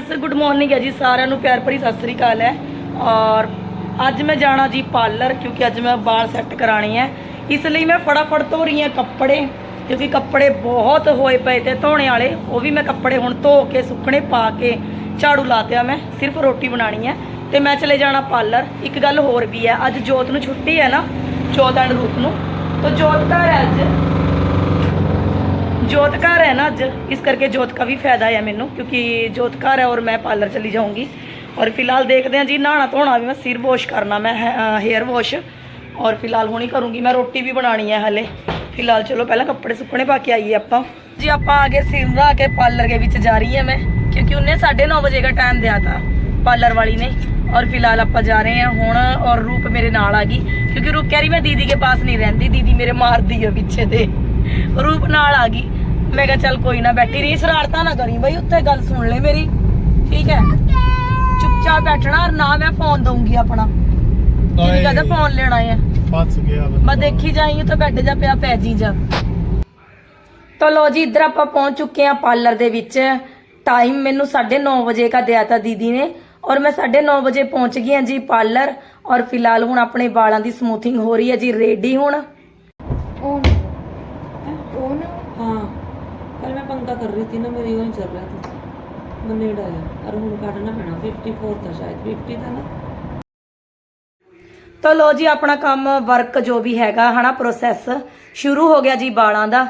Friends good morning ਹੈ ਜੀ, ਸਾਰਿਆਂ ਨੂੰ ਪਿਆਰ ਭਰੀ ਸਤਿ ਸ੍ਰੀ ਅਕਾਲ ਹੈ। ਔਰ ਅੱਜ ਮੈਂ ਜਾਣਾ ਜੀ ਪਾਰਲਰ, ਕਿਉਂਕਿ ਅੱਜ ਮੈਂ ਵਾਲ ਸੈੱਟ ਕਰਾਣੇ ਹੈ। ਇਸ ਲਈ ਮੈਂ ਫਟਾਫਟ ਧੋ ਰਹੀ ਹਾਂ ਕੱਪੜੇ, ਕਿਉਂਕਿ ਕੱਪੜੇ ਬਹੁਤ ਹੋਏ ਪਏ ਤੇ ਧੋਣੇ ਵਾਲੇ, ਉਹ ਵੀ ਮੈਂ ਕੱਪੜੇ ਹੁਣ ਧੋ ਕੇ, ਸੁੱਕਣੇ ਪਾ ਕੇ ਝਾੜੂ ਲਾ ਦਿਆ ਮੈਂ, ਸਿਰਫ ਰੋਟੀ ਬਣਾਣੀ ਹੈ। ਤੇ ਮੈਂ ਚਲੇ ਜਾਣਾ ਪਾਰਲਰ, ਇੱਕ ਗੱਲ ਹੋਰ ਵੀ ਹੈ, ਅੱਜ ਜੋਤ ਨੂੰ ਛੁੱਟੀ ਹੈ ਨਾ, ਜੋਤ ਐਂਡ ਰੂਪ ਨੂੰ। ਤਾਂ ਜੋਤ ਘਰ ਹੈ ਅੱਜ। ਜੋਤ ਘਰ ਹੈ ਨਾ ਅੱਜ, ਇਸ ਕਰਕੇ ਜੋਤਕਾ ਵੀ ਫਾਇਦਾ ਹੈ ਮੈਨੂੰ, ਕਿਉਂਕਿ ਜੋਤ ਘਰ ਹੈ ਔਰ ਮੈਂ ਪਾਰਲਰ ਚਲੀ ਜਾਊਂਗੀ। ਔਰ ਫਿਲਹਾਲ ਦੇਖਦੇ ਹਾਂ ਜੀ ਨਹਾਣਾ ਧੋਣਾ ਵੀ ਮੈਂ ਸਿਰ ਵੋਸ਼ ਕਰਨਾ, ਮੈਂ ਹੇਅਰ ਵੋਸ਼ ਔਰ ਫਿਲਹਾਲ ਹੁਣੀ ਕਰੂੰਗੀ ਮੈਂ ਰੋਟੀ ਵੀ ਬਣਾਣੀ ਹੈ ਹਲੇ। ਫਿਲਹਾਲ ਚਲੋ, ਪਹਿਲਾਂ ਕੱਪੜੇ ਸੁੱਕਣੇ ਪਾ ਕੇ ਆਈਏ ਆਪਾਂ। ਜੀ, ਆਪਾਂ ਆ ਆਗੇ ਸਿਰ ਨਹਾ ਕੇ ਪਾਰਲਰ ਦੇ ਵਿੱਚ ਜਾ ਰਹੀ ਹਾਂ ਮੈਂ, ਕਿਉਂਕਿ ਉਹਨੇ 9:30 ਵਜੇ ਦਾ ਟਾਈਮ ਦਿਆ ਤਾਂ, ਪਾਰਲਰ ਵਾਲੀ ਨੇ। ਔਰ ਫਿਲਹਾਲ ਆਪਾਂ ਜਾ ਰਹੇ ਹਾਂ ਹੁਣ, ਔਰ ਰੂਪ ਮੇਰੇ ਨਾਲ ਆ ਗਈ। ਕਿਉਂਕਿ ਰੂਪ ਕਹਿ ਰਹੀ ਮੈਂ ਦੀਦੀ ਕੇ ਪਾਸ ਨਹੀਂ ਰਹਿੰਦੀ, ਦੀਦੀ ਮੇਰੇ ਮਾਰਦੀ ਹੈ ਪਿੱਛੇ ਤੇ। ਰੂਪ ਨਾਲ ਆ ਗਈ। ਮੈਂ ਕਿਹਾ ਚੱਲ ਕੋਈ ਨਾ ਬੈਠੀ ਰਹੀ ਸ਼ਰਾਰਤਾਂ ਨਾ ਕਰੀ ਬਈ ਉੱਥੇ ਗੱਲ ਸੁਣ ਲੈ ਮੇਰੀ। ਠੀਕ ਹੈ? ਚੁੱਪਚਾਪ ਬੈਠਣਾ ਔਰ ਨਾ ਮੈਂ ਫੋਨ ਦਊਂਗੀ ਆਪਣਾ। ਦੀਦੀ ਕਹਿੰਦਾ ਫੋਨ ਲੈਣਾ ਹੈ ਫਸ ਗਿਆ। ਮੈਂ ਦੇਖੀ ਜਾਈ ਉੱਥੇ ਬੈੱਡ ਜਾ ਪਿਆ ਪੈ ਜੀ ਜਾ। ਤਾਂ ਲੋ ਜੀ ਇੱਧਰ ਆਪਾਂ ਪਹੁੰਚ ਚੁੱਕੇ ਹਾਂ ਪਾਰਲਰ ਦੇ ਵਿੱਚ। ਟਾਈਮ ਮੈਨੂੰ 9:30 ਵਜੇ ਦਾ ਦਿਆ ਤਾ ਦੀਦੀ ਨੇ। ਔਰ ਮੈਂ 9:30 ਵਜੇ ਪਹੁੰਚ ਗਈ ਹਾਂ ਜੀ ਪਾਰਲਰ। ਔਰ ਫਿਲਹਾਲ ਹੁਣ ਆਪਣੇ ਵਾਲਾਂ ਦੀ ਸਮੂਥਿੰਗ ਹੋ ਰਹੀ ਹੈ ਜੀ ਰੈਡੀ ਹੁਣ। कर रही थी ना मेरे वहीं चल रहा था मनेड़ा है और हूँ काटना पैना 54 था शायद 50 था ना ਤੋ ਲੋ ਜੀ, ਆਪਣਾ ਕੰਮ ਵਰਕ ਜੋ ਵੀ ਹੈਗਾ, ਹਨਾ ਪ੍ਰੋਸੈਸ ਸ਼ੁਰੂ ਹੋ ਗਿਆ ਜੀ ਬਾਲਾਂ ਦਾ।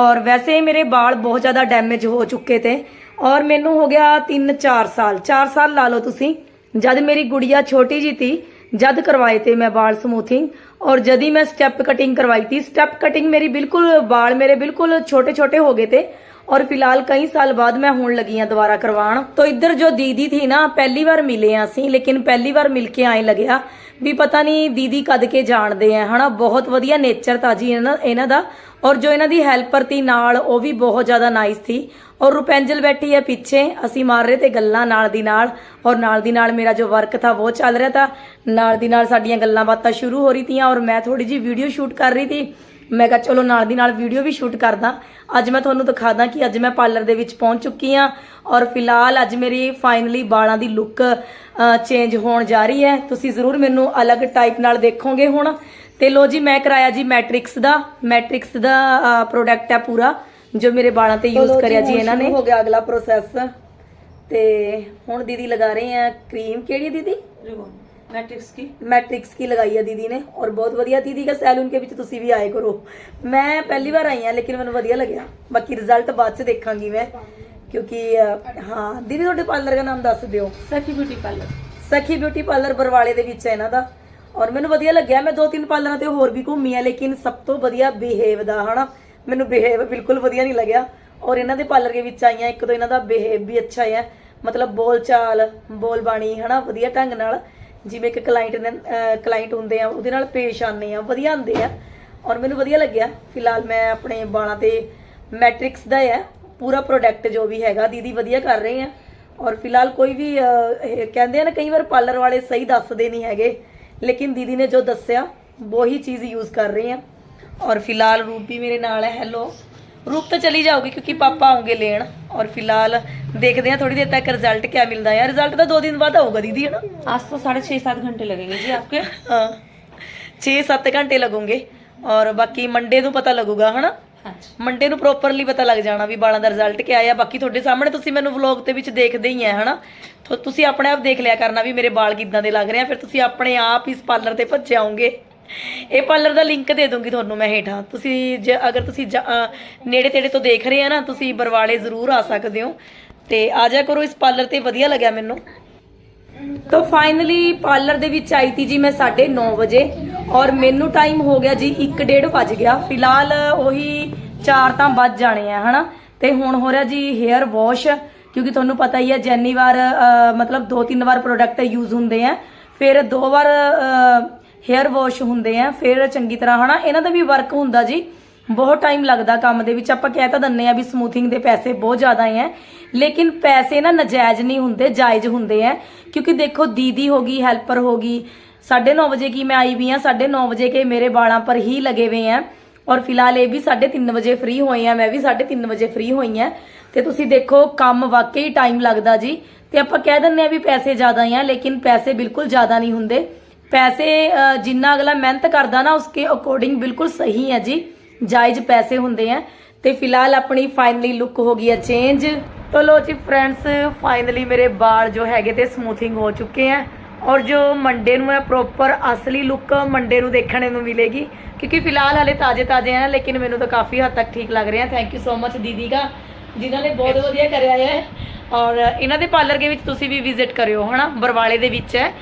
ਔਰ ਵੈਸੇ ਮੇਰੇ ਬਾਲ ਬਹੁਤ ਜ਼ਿਆਦਾ ਡੈਮੇਜ ਹੋ ਚੁੱਕੇ ਤੇ। ਔਰ ਮੈਨੂੰ ਹੋ ਗਿਆ 3-4 ਸਾਲ। 4 ਸਾਲ ਲਾ ਲਓ ਤੁਸੀਂ। ਜਦ ਮੇਰੀ ਗੁੜੀਆ ਛੋਟੀ ਜੀ ਤੀ, ਜਦ ਕਰਵਾਏ ਤੇ ਮੈਂ ਬਾਲ ਸਮੂਥਿੰਗ ਔਰ ਜਦ ਮੈਂ ਸਟੈਪ ਕਟਿੰਗ ਕਰਵਾਈ ਤੀ ਸਟੈਪ ਕਟਿੰਗ ਮੇਰੀ ਬਿਲਕੁਲ, ਬਾਲ ਮੇਰੇ ਬਿਲਕੁਲ ਛੋਟੇ ਛੋਟੇ ਹੋ ਗਏ ਤੇ। और फिलहाल कई साल बाद मैं ਹੁਣ ਲੱਗੀ ਆ ਦੁਬਾਰਾ ਕਰਵਾਉਣ तो इधर जो दीदी थी ना पहली बार मिले ਆ ਅਸੀਂ ਲੇਕਿਨ ਪਹਿਲੀ ਵਾਰ ਮਿਲ ਕੇ ਆਏ ਲੱਗਿਆ ਵੀ ਪਤਾ ਨਹੀਂ ਦੀਦੀ ਕਦ ਕੇ ਜਾਣਦੇ ਆ ਹਨਾ ਬਹੁਤ ਵਧੀਆ ਨੇਚਰ ਤਾਂ ਜੀ ਇਹਨਾਂ ਇਹਨਾਂ ਦਾ ਔਰ ਜੋ ਇਹਨਾਂ ਦੀ ਹੈਲਪਰ ਤੀ ਨਾਲ ਉਹ ਵੀ ਬਹੁਤ ਜ਼ਿਆਦਾ ਨਾਈਸ ਥੀ ਔਰ ਰੁਪੈਂਜਲ ਬੈਠੀ ਹੈ ਪਿੱਛੇ ਅਸੀਂ ਮਾਰ ਰਹੇ ਤੇ ਗੱਲਾਂ ਨਾਲ ਦੀ ਨਾਲ ਔਰ ਨਾਲ ਦੀ ਨਾਲ ਮੇਰਾ ਜੋ ਵਰਕ ਥਾ ਉਹ ਚੱਲ ਰਿਹਾ ਥਾ ਨਾਲ ਦੀ ਨਾਲ ਸਾਡੀਆਂ ਗੱਲਾਂ ਬਾਤਾਂ ਸ਼ੁਰੂ ਹੋ ਰਹੀ ਤੀਆਂ ਔਰ ਮੈਂ ਥੋੜੀ ਜੀ ਵੀਡੀਓ ਸ਼ੂਟ ਕਰ ਰਹੀ ਥੀ ਮੈਂ ਕਿਹਾ ਚਲੋ ਨਾਲ ਦੀ ਨਾਲ ਵੀਡੀਓ ਵੀ ਸ਼ੂਟ ਕਰਦਾ। ਅੱਜ ਮੈਂ ਤੁਹਾਨੂੰ ਦਿਖਾ ਦਾਂ ਕਿ ਅੱਜ ਮੈਂ ਪਾਰਲਰ ਦੇ ਵਿੱਚ ਪਹੁੰਚ ਚੁੱਕੀ ਆ ਔਰ ਫਿਲਹਾਲ ਅੱਜ ਮੇਰੀ ਫਾਈਨਲੀ ਬਾਲਾਂ ਦੀ ਲੁੱਕ ਚੇਂਜ ਹੋਣ ਜਾ ਰਹੀ ਹੈ। ਤੁਸੀਂ ਜ਼ਰੂਰ ਮੈਨੂੰ ਅਲੱਗ ਟਾਈਪ ਨਾਲ ਦੇਖੋਗੇ ਹੁਣ। ਤੇ ਲੋ ਜੀ ਮੈਂ ਕਰਾਇਆ ਜੀ ਮੈਟ੍ਰਿਕਸ ਦਾ। ਮੈਟ੍ਰਿਕਸ ਦਾ ਪ੍ਰੋਡਕਟ ਹੈ ਪੂਰਾ ਜੋ ਮੇਰੇ ਬਾਲਾਂ ਤੇ ਯੂਜ਼ ਕਰਿਆ ਜੀ ਇਹਨਾਂ ਨੇ। ਹੋ ਗਿਆ ਅਗਲਾ ਪ੍ਰੋਸੈਸ ਤੇ ਹੁਣ ਦੀਦੀ ਲਗਾ ਰਹੇ ਆ ਕਰੀਮ ਕਿਹੜੀ ਦੀਦੀ? ਰਿਬਨ। मैट्रिक्स की ਮੈਟ੍ਰਿਕਸ ਕੀ ਲਗਾਈ ਹੈ ਦੀਦੀ ਨੇ ਔਰ ਬਹੁਤ ਵਧੀਆ ਦੀਦੀ ਦਾ ਸੈਲੂਨ ਕੇ ਵਿੱਚ ਤੁਸੀਂ ਵੀ ਆਏ ਕਰੋ ਮੈਂ ਪਹਿਲੀ ਵਾਰ ਆਈ ਹਾਂ ਲੇਕਿਨ ਮੈਨੂੰ ਵਧੀਆ ਲੱਗਿਆ ਬਾਕੀ ਰਿਜ਼ਲਟ ਬਾਅਦ ਚ ਦੇਖਾਂਗੀ ਮੈਂ ਕਿਉਂਕਿ ਅਹ, ਹਾਂ ਦੀਦੀ ਤੁਹਾਡੇ ਪਾਰਲਰ ਦਾ ਨਾਮ ਦੱਸ ਦਿਓ Sakhi beauty parlour Sakhi beauty parlour ਬਰਵਾਲੇ ਦੇ ਵਿੱਚ ਹੈ ਇਹਨਾਂ ਦਾ ਔਰ ਮੈਨੂੰ ਵਧੀਆ ਲੱਗਿਆ ਮੈਂ ਦੋ ਤਿੰਨ ਪਾਰਲਰਾਂ ਤੇ ਹੋਰ ਵੀ ਘੁੰਮੀ ਆ ਲੇਕਿਨ ਸਭ ਤੋਂ ਵਧੀਆ ਬਿਹੇਵ ਦਾ ਹਨਾ ਮੈਨੂੰ ਬਿਹੇਵ ਬਿਲਕੁਲ ਵਧੀਆ ਨਹੀਂ ਲੱਗਿਆ ਔਰ ਇਹਨਾਂ ਦੇ ਪਾਰਲਰ ਦੇ ਵਿੱਚ ਆਈਆਂ ਇੱਕ ਤੋਂ ਇਹਨਾਂ ਦਾ ਬਿਹੇਵ ਵੀ ਅੱਛਾ ਹੈ ਮਤਲਬ ਬੋਲ ਚਾਲ ਬੋਲ ਬਾਣੀ ਹਨਾ ਵਧੀਆ ਢੰਗ ਨਾਲ ਜਿਵੇਂ ਕਿ ਕਲਾਇੰਟ ਨੇ ਕਲਾਇੰਟ ਹੁੰਦੇ ਆ, ਉਹਦੇ ਨਾਲ ਪੇਸ਼ ਆਉਂਦੇ ਆ, ਵਧੀਆ ਹੁੰਦੇ ਆ। ਔਰ ਮੈਨੂੰ ਵਧੀਆ ਲੱਗਿਆ। ਫਿਲਹਾਲ ਮੈਂ ਆਪਣੇ ਵਾਲਾਂ ਤੇ ਮੈਟ੍ਰਿਕਸ ਦਾ ਹੈ ਪੂਰਾ ਪ੍ਰੋਡਕਟ ਜੋ ਵੀ ਹੈਗਾ, ਦੀਦੀ ਵਧੀਆ ਕਰ ਰਹੇ ਆ। ਔਰ ਫਿਲਹਾਲ ਕੋਈ ਵੀ ਕਹਿੰਦੇ ਆ ਨਾ, ਕਈ ਵਾਰ ਪਾਰਲਰ ਵਾਲੇ ਸਹੀ ਦੱਸਦੇ ਨਹੀਂ ਹੈਗੇ। ਲੇਕਿਨ ਦੀਦੀ ਨੇ ਜੋ ਦੱਸਿਆ, ਉਹੀ ਚੀਜ਼ ਯੂਜ਼ ਕਰ ਰਹੇ ਆ। ਔਰ ਫਿਲਹਾਲ ਰੂਬੀ ਮੇਰੇ ਨਾਲ ਹੈ ਹੈਲੋ ਰੂਪ ਤਾਂ ਚਲੀ ਜਾਊਗੀ ਕਿਉਂਕਿ ਪਾਪਾ ਆਉਂਗੇ ਲੈਣ ਔਰ ਫਿਲਹਾਲ ਦੇਖਦੇ ਆ ਥੋੜੀ ਦੇਰ ਤੱਕ ਰਿਜ਼ਲਟ ਕਿਆ ਮਿਲਦਾ ਹੈ ਰਿਜ਼ਲਟ ਤਾਂ 2 ਦਿਨ ਬਾਅਦ ਆਊਗਾ ਦੀਦੀ ਹੈ ਨਾ आज तो साढ़े छः सात घंटे लगेंगे जी आपके ਹਾਂ 6-7 ਘੰਟੇ ਲੱਗੂਗੇ ਔਰ ਬਾਕੀ ਮੰਡੇ ਨੂੰ ਪਤਾ ਲੱਗੂਗਾ ਹਨਾ हाँ ਮੰਡੇ ਨੂੰ ਪ੍ਰੋਪਰਲੀ ਪਤਾ ਲੱਗ ਜਾਣਾ ਵੀ ਵਾਲਾਂ ਦਾ ਰਿਜ਼ਲਟ ਕਿਆ ਆਇਆ ਬਾਕੀ ਤੁਹਾਡੇ ਸਾਹਮਣੇ ਤੁਸੀਂ ਮੈਨੂੰ ਵਲੌਗ ਦੇ ਵਿੱਚ ਦੇਖਦੇ ਹੀ ਆ ਹਨਾ ਤੋ ਤੁਸੀਂ ਆਪਣੇ ਆਪ ਦੇਖ ਲਿਆ ਕਰਨਾ ਵੀ ਮੇਰੇ ਵਾਲ ਕਿੱਦਾਂ ਦੇ ਲੱਗ ਰਹੇ ਆ ਫਿਰ ਤੁਸੀਂ ਆਪਣੇ ਆਪ ਇਸ ਪਾਰਲਰ ਤੇ ਭੱਜੇ ਆਉਂਗੇ ਇਹ ਪਾਰਲਰ ਦਾ ਲਿੰਕ ਦੇ ਦੂੰਗੀ ਤੁਹਾਨੂੰ ਮੈਂ ਹੇਠਾਂ। ਤੁਸੀਂ ਜੇ ਅਗਰ ਤੁਸੀਂ ਨੇੜੇ ਤੇੜੇ ਤੋਂ ਦੇਖ ਰਹੇ ਆ ਨਾ, ਤੁਸੀਂ ਬਰਵਾਲੇ ਜ਼ਰੂਰ ਆ ਸਕਦੇ ਹੋ। ਤੇ ਆ ਜਾ ਕਰੋ, ਇਸ ਪਾਰਲਰ ਤੇ ਵਧੀਆ ਲੱਗਿਆ ਮੈਨੂੰ। ਤਾਂ ਫਾਈਨਲੀ ਪਾਰਲਰ ਦੇ ਵਿੱਚ ਆਈ ਤੀ ਜੀ ਮੈਂ 9:30 ਵਜੇ ਔਰ ਮੈਨੂੰ ਟਾਈਮ ਹੋ ਗਿਆ ਜੀ 1:30 ਵੱਜ ਗਿਆ। ਫਿਲਹਾਲ ਉਹੀ 4 ਤਾਂ ਵੱਜ ਜਾਣੇ ਆ, ਹਨਾ? ਤੇ ਹੁਣ ਹੋ ਰਿਹਾ ਜੀ 헤ਅਰ ਵਾਸ਼ ਕਿਉਂਕਿ ਤੁਹਾਨੂੰ ਪਤਾ ਹੀ ਹੈ ਜੈਨੀ ਵਾਰ ਮਤਲਬ ਦੋ ਤਿੰਨ ਵਾਰ ਪ੍ਰੋਡਕਟ ਯੂਜ਼ ਹੁੰਦੇ ਆ। ਫਿਰ ਦੋ ਵਾਰ ਹੇਅਰ ਵਾਸ਼ ਹੁੰਦੇ ਆ, ਫਿਰ ਚੰਗੀ ਤਰ੍ਹਾਂ, ਹਨਾ, ਇਹਨਾਂ ਦਾ ਵੀ ਵਰਕ ਹੁੰਦਾ ਜੀ। ਬਹੁਤ ਟਾਈਮ ਲੱਗਦਾ ਕੰਮ ਦੇ ਵਿੱਚ। ਆਪਾਂ ਕਹਿ ਤਾਂ ਦਿੰਨੇ ਆ ਵੀ ਸਮੂਥਿੰਗ ਦੇ ਪੈਸੇ ਬਹੁਤ ਜ਼ਿਆਦਾ ਹੈ ਲੇਕਿਨ ਪੈਸੇ ਨਾ ਨਜਾਇਜ਼ ਨਹੀਂ ਹੁੰਦੇ, ਜਾਇਜ਼ ਹੁੰਦੇ ਆ। ਕਿਉਂਕਿ ਦੇਖੋ, ਦੀਦੀ ਹੋ ਗਈ ਹੈਲਪਰ ਹੋ ਗਈ। 9:30 ਵਜੇ ਕੀ ਮੈਂ ਆਈ ਵੀ ਆ 9:30 ਵਜੇ ਕੇ ਮੇਰੇ ਵਾਲਾਂ ਪਰ ਹੀ ਲਗੇ ਹੋਏ ਆ। ਔਰ ਫਿਲਹਾਲ ਇਹ ਵੀ 3:30 ਵਜੇ ਫ੍ਰੀ ਹੋਏ ਆ, ਮੈਂ ਵੀ 3:30 ਵਜੇ ਫ੍ਰੀ ਹੋਈ ਆ। ਤੇ ਤੁਸੀਂ ਦੇਖੋ, ਕੰਮ ਵਾਕਈ ਟਾਈਮ ਲੱਗਦਾ ਜੀ। ਤੇ ਆਪਾਂ ਕਹਿ ਦਿੰਦੇ ਆ ਵੀ ਪੈਸੇ ਜ਼ਿਆਦਾ ਆ, ਲੇਕਿਨ ਪੈਸੇ ਬਿਲਕੁਲ ਜ਼ਿਆਦਾ ਨਹੀਂ ਹੁੰਦੇ। ਪੈਸੇ ਜਿੰਨਾ ਅਗਲਾ ਮਿਹਨਤ ਕਰਦਾ ਨਾ ਉਸਕੇ ਅਕੋਰਡਿੰਗ ਬਿਲਕੁਲ ਸਹੀ ਹੈ ਜੀ। ਜਾਇਜ਼ ਪੈਸੇ ਹੁੰਦੇ ਆ। ਤੇ ਫਿਲਹਾਲ ਆਪਣੀ ਫਾਈਨਲੀ ਲੁੱਕ ਹੋ ਗਈ ਹੈ ਚੇਂਜ ਚਲੋ ਜੀ ਫਰੈਂਡਸ ਫਾਈਨਲੀ ਮੇਰੇ ਵਾਲ ਜੋ ਹੈਗੇ ਤੇ ਸਮੂਥਿੰਗ ਹੋ ਚੁੱਕੇ ਆ। ਔਰ ਜੋ ਮੰਡੇ ਨੂੰ ਹੈ ਪ੍ਰੋਪਰ ਅਸਲੀ ਲੁੱਕ ਮੰਡੇ ਨੂੰ ਦੇਖਣ ਨੂੰ ਮਿਲੇਗੀ। ਕਿਉਂਕਿ ਫਿਲਹਾਲ ਹਲੇ ਤਾਜ਼ੇ ਤਾਜ਼ੇ ਆ ਲੇਕਿਨ ਮੈਨੂੰ ਤਾਂ ਕਾਫੀ ਹੱਦ ਤੱਕ ਠੀਕ ਲੱਗ ਰਿਹਾ। ਥੈਂਕ ਯੂ ਸੋ ਮਚ ਦੀਦੀ ਦਾ ਜਿਨ੍ਹਾਂ ਨੇ ਬਹੁਤ ਵਧੀਆ ਕਰਿਆ ਹੈ। ਔਰ ਇਹਨਾਂ ਦੇ ਪਾਰਲਰ ਦੇ ਵਿੱਚ ਤੁਸੀਂ ਵੀ ਵਿਜ਼ਿਟ ਕਰਿਓ ਹਨਾ? ਬਰਵਾਲੇ ਦੇ ਵਿੱਚ ਹੈ।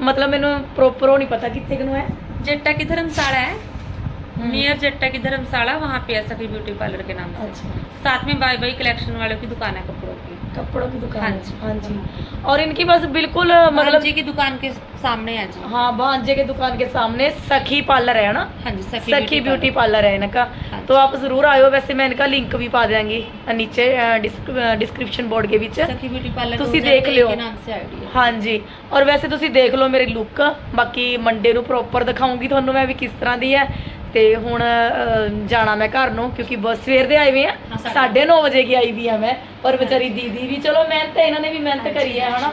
ਮਤਲਬ ਮੈਨੂੰ ਪ੍ਰੋਪਰ ਉਹ ਨਹੀਂ ਪਤਾ ਕਿੱਥੇ ਕੁ ਨੂੰ ਹੈ जट्टा की धर्मशाला है नियर जट्टा की धर्मशाला वहाँ पे है सखी ब्यूटी पार्लर के नाम से अच्छा साथ में बाई बाई कलेक्शन वालों की दुकान है कपड़ों की कपड़ों की दुकान हाँ है। जी। हाँ जी और इनकी बस बिल्कुल मतलब मतलब जी की दुकान के सामने है जी हाँ भांजे के दुकान के सामने सखी पार्लर है ना हाँ जी सखी, सखी ब्यूटी पार्लर है इनका हाँ तो आप जरूर आयो वैसे मैं इनका लिंक भी पा देंगी नीचे डिस्क्रिप्शन बोर्ड के बीच सखी ब्यूटी पार्लर ਤੁਸੀਂ 2023 ਦੇਖ ਲਿਓ। के नाम से आईडी है ਹਾਂਜੀ ਔਰ ਵੈਸੇ ਤੁਸੀਂ ਦੇਖ ਲਓ ਮੇਰੀ ਲੁੱਕ ਬਾਕੀ ਮੰਡੇ ਨੂੰ ਪ੍ਰੋਪਰ ਦਿਖਾਉਂਗੀ ਤੁਹਾਨੂੰ ਮੈਂ ਵੀ ਕਿਸ ਤਰ੍ਹਾਂ ਦੀ ਹੈ ਤੇ ਹੁਣ ਅਹ, ਜਾਣਾ ਮੈਂ ਘਰ ਨੂੰ ਕਿਉਂਕਿ ਬਸ ਸਵੇਰ ਦੇ ਆਏ ਵੀ ਆ। ਹਾਂ, ਸਾਢੇ 9:30 ਵਜੇ ਕੀ ਆਈ ਵੀ ਆ ਮੈਂ ਪਰ ਵਿਚਾਰੀ ਦੀਦੀ ਵੀ ਚਲੋ ਮਿਹਨਤ ਇਹਨਾਂ ਨੇ ਵੀ ਮਿਹਨਤ ਕਰੀ ਹੈ ਹਨਾ?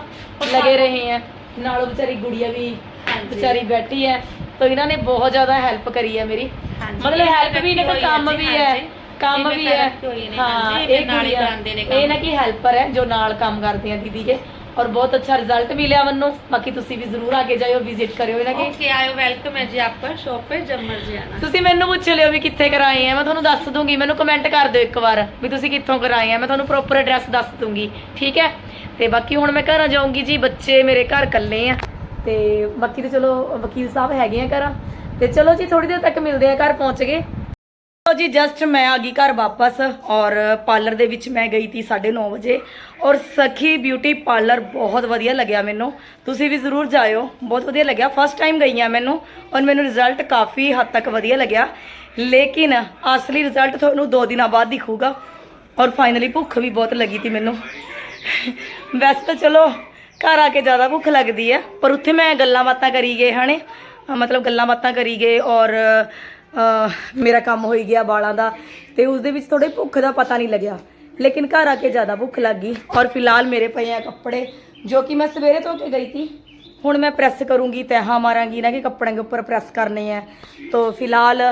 ਲਗੇ ਰਹੇ ਹੈ ਨਾਲ ਵਿਚਾਰੀ ਗੁੜੀਆ ਵੀ ਹਾਂਜੀ। ਵਿਚਾਰੀ ਬੈਠੀ ਹੈ। ਤਾਂ ਇਹਨਾਂ ਨੇ ਬਹੁਤ ਜ਼ਿਆਦਾ ਹੈਲਪ ਕਰੀ ਹੈ ਮੇਰੀ। ਹਾਂਜੀ, ਮਤਲਬ ਇਹ ਹੈਲਪ ਵੀ ਨੇ ਰੱਖੀ ਹੋਈ ਹੈ ਕੰਮ ਵੀ ਹੈ। ਹਾਂਜੀ। ਕੰਮ ਇਹ ਵੀ ਹੈ। ਨੇ, ਹਾਂ ਹਾਂਜੀ, ਇਹ ਨਾਲ ਕਰਾਉਂਦੇ ਨੇ ਇਹ। ਨਾ ਕਿ ਹੈਲਪਰ ਹੈ ਜੋ ਨਾਲ ਕੰਮ ਕਰਦੇ ਆ ਦੀਦੀ ਕੇ। ਔਰ ਬਹੁਤ ਅੱਛਾ ਰਿਜ਼ਲਟ ਮਿਲਿਆ ਮੈਨੂੰ ਬਾਕੀ ਤੁਸੀਂ ਵੀ ਜ਼ਰੂਰ ਆ ਕੇ ਜਾਇਓ ਵਿਜ਼ਿਟ ਕਰਿਓ ਇਹਨਾਂ ਕੇ ओके आयो वेलकम है जी आपका शॉप पे जब मर्जी आना ਤੁਸੀਂ ਮੈਨੂੰ ਪੁੱਛ ਲਿਓ ਵੀ ਕਿੱਥੇ ਕਰਾਏ ਆ ਮੈਂ ਤੁਹਾਨੂੰ ਦੱਸ ਦੂੰਗੀ ਮੈਨੂੰ ਕਮੈਂਟ ਕਰ ਦਿਓ ਇੱਕ ਵਾਰ ਵੀ ਤੁਸੀਂ ਕਿੱਥੋਂ ਕਰਾਏ ਆ ਮੈਂ ਤੁਹਾਨੂੰ ਪ੍ਰੋਪਰ ਐਡਰੈਸ ਦੱਸ ਦੂੰਗੀ ਠੀਕ ਹੈ ਤੇ ਬਾਕੀ ਹੁਣ ਮੈਂ ਘਰ ਜਾਊਂਗੀ ਜੀ ਬੱਚੇ ਮੇਰੇ ਘਰ ਇਕੱਲੇ ਆ ਤੇ ਬਾਕੀ ਤੇ ਚਲੋ ਵਕੀਲ ਸਾਹਿਬ ਹੈਗੇ ਆ ਘਰ ਤੇ ਚਲੋ ਜੀ ਥੋੜੀ ਦੇਰ ਤੱਕ ਮਿਲਦੇ ਆ ਘਰ ਪਹੁੰਚ ਗਏ ਲੋ ਜੀ ਜਸਟ ਮੈਂ ਆ ਗਈ ਘਰ ਵਾਪਸ ਔਰ ਪਾਰਲਰ ਦੇ ਵਿੱਚ ਮੈਂ ਗਈ ਤੀ 9:30 ਵਜੇ ਔਰ ਸਖੀ ਬਿਊਟੀ ਪਾਰਲਰ ਬਹੁਤ ਵਧੀਆ ਲੱਗਿਆ ਮੈਨੂੰ। ਤੁਸੀਂ ਵੀ ਜ਼ਰੂਰ ਜਾਇਓ, ਬਹੁਤ ਵਧੀਆ ਲੱਗਿਆ। ਫਸਟ ਟਾਈਮ ਗਈ ਆ ਮੈਨੂੰ ਔਰ ਮੈਨੂੰ ਰਿਜ਼ਲਟ ਕਾਫੀ ਹੱਦ ਤੱਕ ਵਧੀਆ ਲੱਗਿਆ। ਲੇਕਿਨ ਅਸਲੀ ਰਿਜ਼ਲਟ ਤੁਹਾਨੂੰ 2 ਦਿਨਾਂ ਬਾਅਦ ਦਿਖੂਗਾ ਔਰ ਫਾਈਨਲੀ ਭੁੱਖ ਵੀ ਬਹੁਤ ਲੱਗੀ ਤੀ ਮੈਨੂੰ। ਵੈਸੇ ਤਾਂ ਚਲੋ, ਘਰ ਆ ਕੇ ਜ਼ਿਆਦਾ ਭੁੱਖ ਲੱਗਦੀ ਹੈ, ਪਰ ਉੱਥੇ ਮੈਂ ਗੱਲਾਂ ਬਾਤਾਂ ਕਰੀ ਗਏ, ਹਨੇ? ਮਤਲਬ ਗੱਲਾਂ ਬਾਤਾਂ ਕਰੀ ਗਏ ਔਰ ਮੇਰਾ ਕੰਮ ਹੋਈ ਗਿਆ ਵਾਲਾਂ ਦਾ ਤੇ ਉਸ ਦੇ ਵਿੱਚ ਥੋੜੇ ਭੁੱਖ ਦਾ ਪਤਾ ਨਹੀਂ ਲੱਗਿਆ। ਲੇਕਿਨ ਘਰ ਆ ਕੇ ਜ਼ਿਆਦਾ ਭੁੱਖ ਲੱਗ ਗਈ ਔਰ ਫਿਲਹਾਲ ਮੇਰੇ ਪਏ ਆ ਕੱਪੜੇ, ਜੋ ਕਿ ਮੈਂ ਸਵੇਰੇ ਧੋ ਕੇ ਗਈ ਸੀ। ਹੁਣ ਮੈਂ ਪ੍ਰੈਸ ਕਰੂੰਗੀ, ਤਹਾਂ ਮਾਰਾਂਗੀ ਨਾ ਕਿ ਕੱਪੜਿਆਂ ਦੇ ਉੱਪਰ ਪ੍ਰੈਸ ਕਰਨੇ ਆ। ਤੋਂ ਫਿਲਹਾਲ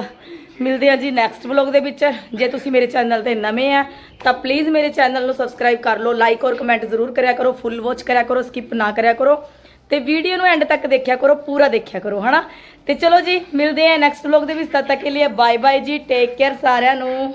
ਮਿਲਦੇ ਆ ਜੀ ਨੈਕਸਟ ਵਲੌਗ ਦੇ ਵਿੱਚ। ਜੇ ਤੁਸੀਂ ਮੇਰੇ ਚੈਨਲ ਤੇ ਨਵੇਂ ਆ, ਤਾਂ ਪਲੀਜ਼ ਮੇਰੇ ਚੈਨਲ ਨੂੰ ਸਬਸਕ੍ਰਾਈਬ ਕਰ ਲਓ ਲਾਈਕ ਔਰ ਕਮੈਂਟ ਜ਼ਰੂਰ ਕਰਿਆ ਕਰੋ ਫੁੱਲ ਵਾਚ ਕਰਿਆ ਕਰੋ ਸਕਿਪ ਨਾ ਕਰਿਆ ਕਰੋ। ਤੇ ਵੀਡੀਓ ਨੂੰ ਐਂਡ ਤੱਕ ਦੇਖਿਆ ਕਰੋ, ਪੂਰਾ ਦੇਖਿਆ ਕਰੋ, ਹਨਾ? ਤੇ ਚਲੋ ਜੀ, ਮਿਲਦੇ ਆ ਨੈਕਸਟ ਵਲੌਗ ਦੇ ਵਿੱਚ, ਤਦ ਤੱਕ ਕੇ ਲਈ ਬਾਏ ਬਾਏ ਜੀ ਟੇਕ ਕੇਅਰ ਸਾਰਿਆਂ ਨੂੰ।